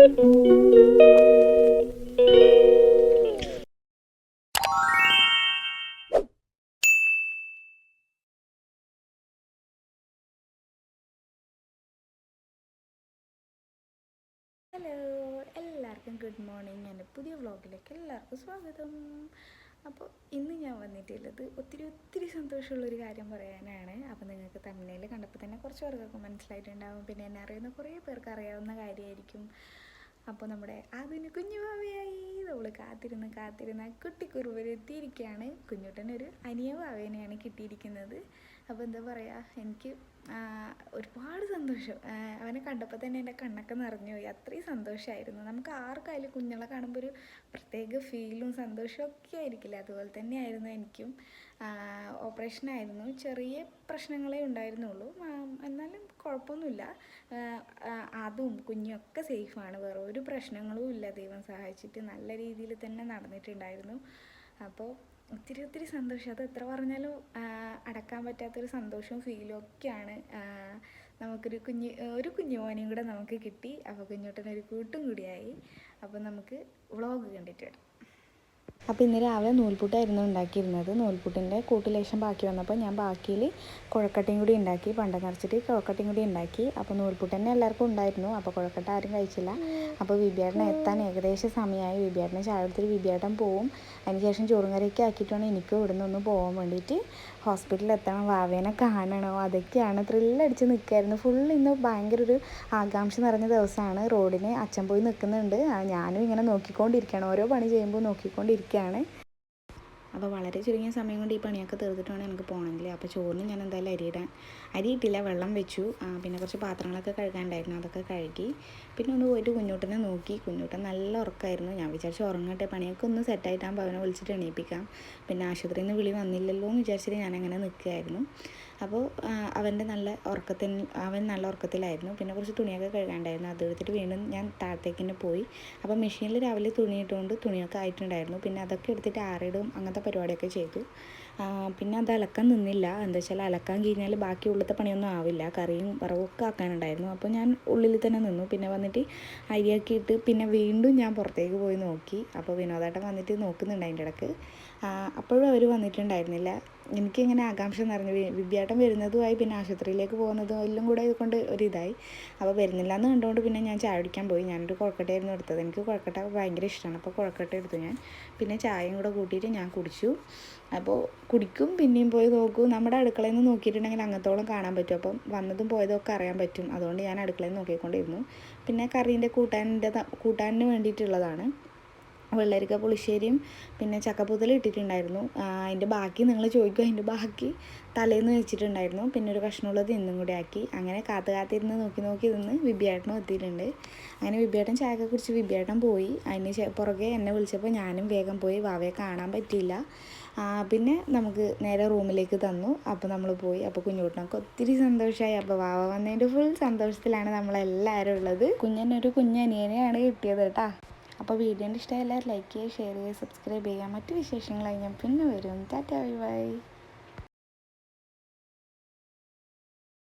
Hello എല്ലാവർക്കും good morning എന്റെ പുതിയ വ്ളോഗിലേക്ക് എല്ലാവർക്കും സ്വാഗതം. അപ്പോൾ ഇന്ന് ഞാൻ വന്നിട്ടുള്ളത് ഒത്തിരി ഒത്തിരി സന്തോഷമുള്ളൊരു കാര്യം പറയാനാണ്. അപ്പോൾ നിങ്ങൾക്ക് തമിഴ്നയിൽ കണ്ടപ്പോൾ തന്നെ കുറച്ച് പേർക്കൊക്കെ മനസ്സിലായിട്ടുണ്ടാവും. പിന്നെ എന്നെ അറിയുന്ന കുറേ പേർക്ക് അറിയാവുന്ന കാര്യമായിരിക്കും. അപ്പോൾ നമ്മുടെ അതിന് കുഞ്ഞു ഭാവയായി കാത്തിരുന്ന് കാത്തിരുന്ന കുട്ടിക്കുറുവർ എത്തിയിരിക്കുകയാണ് കുഞ്ഞുട്ടനൊരു അനിയ ഭാവേനെയാണ് കിട്ടിയിരിക്കുന്നത്. അപ്പോൾ എന്താ പറയുക എനിക്ക് ഒരുപാട് സന്തോഷം. അവനെ കണ്ടപ്പോൾ തന്നെ എന്റെ കണ്ണൊക്കെ നിറഞ്ഞു പോയി. അത്രയും സന്തോഷമായിരുന്നു നമുക്ക് ആർക്കായാലും കുഞ്ഞുങ്ങളെ കാണുമ്പോൾ ഒരു പ്രത്യേക ഫീലും സന്തോഷവും ഒക്കെ ആയിരിക്കില്ല? അതുപോലെ തന്നെയായിരുന്നു എനിക്കും. ഓപ്പറേഷനായിരുന്നു. ചെറിയ പ്രശ്നങ്ങളേ ഉണ്ടായിരുന്നുള്ളൂ. എന്നാലും കുഴപ്പമൊന്നുമില്ല. അതും കുഞ്ഞും ഒക്കെ സേഫാണ്. വേറെ ഒരു പ്രശ്നങ്ങളും ഇല്ല. ദൈവം സഹായിച്ചിട്ട് നല്ല രീതിയിൽ തന്നെ നടന്നിട്ടുണ്ടായിരുന്നു. അപ്പോൾ ഒത്തിരി ഒത്തിരി സന്തോഷം. അത് എത്ര പറഞ്ഞാലും അടക്കാൻ പറ്റാത്തൊരു സന്തോഷവും ഫീലും ഒക്കെയാണ് നമുക്കൊരു കുഞ്ഞ് ഒരു കുഞ്ഞു മോനെയും കൂടെ നമുക്ക് കിട്ടി. അപ്പോൾ കുഞ്ഞോട്ടനൊരു കൂട്ടും കൂടിയായി. അപ്പോൾ നമുക്ക് വ്ളോഗ് കണ്ടിട്ട് വരാം. അപ്പോൾ ഇന്ന് രാവിലെ നൂൽപുട്ടായിരുന്നു ഉണ്ടാക്കിയിരുന്നത്. നൂൽപുട്ടിന്റെ കൂട്ടിലേശം ബാക്കി വന്നപ്പോൾ ഞാൻ ബാക്കിയിൽ കുഴക്കട്ടയും കൂടി ഉണ്ടാക്കി പണ്ട നിറച്ചിട്ട് കുഴക്കട്ടയും കൂടി ഉണ്ടാക്കി. അപ്പോൾ നൂൽപുട്ട് തന്നെ എല്ലാവർക്കും ഉണ്ടായിരുന്നു. അപ്പോൾ കുഴക്കട്ട ആരും കഴിച്ചില്ല. അപ്പോൾ വിബിയേട്ടനെ എത്താൻ ഏകദേശം സമയമായി. വിബിയേട്ടനെ ചാടത്തിൽ വിബിയേട്ടൻ പോവും. അതിനുശേഷം ചോറും കറിയൊക്കെ ആക്കിയിട്ട് വേണം എനിക്കും ഇവിടെ നിന്ന് ഒന്ന് പോകാൻ വേണ്ടിയിട്ട് ഹോസ്പിറ്റലിൽ എത്തണം. വാവേനെ കാണണോ? അതൊക്കെയാണ് ത്രില്ലടിച്ച് നിൽക്കായിരുന്നു. ഫുൾ ഇന്ന് ഭയങ്കര ഒരു ആകാംക്ഷ നിറഞ്ഞ ദിവസമാണ്. റോഡിന് അച്ഛൻ പോയി നിൽക്കുന്നുണ്ട്. ഞാനും ഇങ്ങനെ നോക്കിക്കൊണ്ടിരിക്കണം. ഓരോ പണി ചെയ്യുമ്പോൾ നോക്കിക്കൊണ്ടിരിക്കുകയാണ് അപ്പോൾ വളരെ ചുരുങ്ങിയ സമയം കൊണ്ട് ഈ പണിയൊക്കെ തീർത്തിട്ട് വേണം എനിക്ക് പോകണമെങ്കിൽ അപ്പോൾ ചോറിന് ഞാൻ എന്തായാലും അരിയിടാൻ അരിയിട്ടില്ല വെള്ളം വെച്ചു. പിന്നെ കുറച്ച് പാത്രങ്ങളൊക്കെ കഴുകാനുണ്ടായിരുന്നു അതൊക്കെ കഴുകി. പിന്നെ ഒന്ന് പോയിട്ട് കുഞ്ഞൂട്ടനെ നോക്കി. കുഞ്ഞൂട്ടൻ നല്ല ഉറക്കമായിരുന്നു ഞാൻ വിചാരിച്ചു ഉറങ്ങട്ടെ പണിയൊക്കെ ഒന്ന് സെറ്റായിട്ടാകുമ്പോൾ അവനെ വിളിച്ചിട്ട് എണീപ്പിക്കാം. പിന്നെ ആശുപത്രിയിൽ നിന്ന് വിളി വന്നില്ലല്ലോ എന്ന് വിചാരിച്ചിട്ട് ഞാൻ അങ്ങനെ നിൽക്കുകയായിരുന്നു. അപ്പോൾ അവന്റെ നല്ല ഉറക്കത്തിൽ അവൻ നല്ല ഉറക്കത്തിലായിരുന്നു. പിന്നെ കുറച്ച് തുണിയൊക്കെ കഴുകാണ്ടായിരുന്നു. അത് എടുത്തിട്ട് വീണ്ടും ഞാൻ താഴത്തേക്ക് തന്നെ പോയി. അപ്പോൾ മെഷീനിൽ രാവിലെ തുണി ഇട്ടുകൊണ്ട് തുണിയൊക്കെ ആയിട്ടുണ്ടായിരുന്നു. പിന്നെ അതൊക്കെ എടുത്തിട്ട് ആറിടും. അങ്ങനത്തെ പരിപാടിയൊക്കെ ചെയ്തു. പിന്നെ അത് അലക്കാൻ നിന്നില്ല. എന്താ വെച്ചാൽ അലക്കാൻ കഴിഞ്ഞാൽ ബാക്കി ഉള്ളത്തെ പണിയൊന്നും ആവില്ല. കറിയും വറവൊക്കെ ആക്കാനുണ്ടായിരുന്നു. അപ്പോൾ ഞാൻ ഉള്ളിൽ തന്നെ നിന്നു. പിന്നെ വന്നിട്ട് അരിയാക്കിയിട്ട് പിന്നെ വീണ്ടും ഞാൻ പുറത്തേക്ക് പോയി നോക്കി. അപ്പോൾ വിനോദേട്ടൻ വന്നിട്ട് നോക്കുന്നുണ്ട് അതിന്റെ ഇടയ്ക്ക് അപ്പോഴും അവർ വന്നിട്ടുണ്ടായിരുന്നില്ല. എനിക്കിങ്ങനെ ആകാംക്ഷ നിറഞ്ഞു വിദ്യാട്ടം വരുന്നതുമായി പിന്നെ ആശുപത്രിയിലേക്ക് പോകുന്നതും എല്ലാം കൂടെ കൊണ്ട് ഒരിതായി അപ്പോൾ വരുന്നില്ല എന്ന് കണ്ടുകൊണ്ട് പിന്നെ ഞാൻ ചായ കുടിക്കാൻ പോയി. ഞാനൊരു കുഴക്കട്ടയായിരുന്നു എടുത്തത്. എനിക്ക് കുഴക്കട്ട ഭയങ്കര ഇഷ്ടമാണ് അപ്പോൾ കുഴക്കട്ട എടുത്തു ഞാൻ. പിന്നെ ചായയും കൂടെ കൂട്ടിയിട്ട് ഞാൻ കുടിച്ചു. അപ്പോൾ കുടിക്കും പിന്നെയും പോയി നോക്കും. നമ്മുടെ അടുക്കളയിൽ നിന്ന് നോക്കിയിട്ടുണ്ടെങ്കിൽ അങ്ങത്തോളം കാണാൻ പറ്റും. അപ്പം വന്നതും പോയതും ഒക്കെ അറിയാൻ പറ്റും. അതുകൊണ്ട് ഞാൻ അടുക്കളയിൽ നോക്കിക്കൊണ്ടിരുന്നു. പിന്നെ കറീന്റെ കൂട്ടാനിന്റെ കൂട്ടാനിന് വേണ്ടിയിട്ടുള്ളതാണ്. വെള്ളരിക്ക പുളിശ്ശേരിയും പിന്നെ ചക്കപ്പൂതൽ ഇട്ടിട്ടുണ്ടായിരുന്നു. അതിന്റെ ബാക്കി നിങ്ങൾ ചോദിക്കും അതിന്റെ ബാക്കി തലേന്ന് വെച്ചിട്ടുണ്ടായിരുന്നു. പിന്നെ ഒരു കഷ്ണമുള്ളത് ഇന്നും കൂടി ആക്കി. അങ്ങനെ കാത്ത് കാത്തിരുന്ന് നോക്കി നോക്കി നിന്ന് വിബിയേട്ടനും എത്തിയിട്ടുണ്ട്. അങ്ങനെ വിബിയേട്ടൻ ചായക്കെ കുടിച്ച് വിബിയേട്ടൻ പോയി. അതിന് പുറകെ എന്നെ വിളിച്ചപ്പോൾ ഞാനും വേഗം പോയി വാവയെ കാണാൻ പറ്റിയില്ല. പിന്നെ നമുക്ക് നേരെ റൂമിലേക്ക് തന്നു. അപ്പോൾ നമ്മൾ പോയി. അപ്പോൾ കുഞ്ഞുകുട്ടനൊക്കെ ഒത്തിരി സന്തോഷമായി അപ്പോൾ വാവ വന്നതിന്റെ ഫുൾ സന്തോഷത്തിലാണ് നമ്മളെല്ലാവരും ഉള്ളത്. കുഞ്ഞനൊരു കുഞ്ഞനിയനെയാണ് കിട്ടിയത് കേട്ടോ. അപ്പോൾ വീഡിയോന്റെ ഇഷ്ടം എല്ലാവരും ലൈക്ക് ചെയ്യുക ഷെയർ ചെയ്യുക സബ്സ്ക്രൈബ് ചെയ്യുക. മറ്റു വിശേഷങ്ങളായി ഞാൻ പിന്നെ വരും. Tata bye bye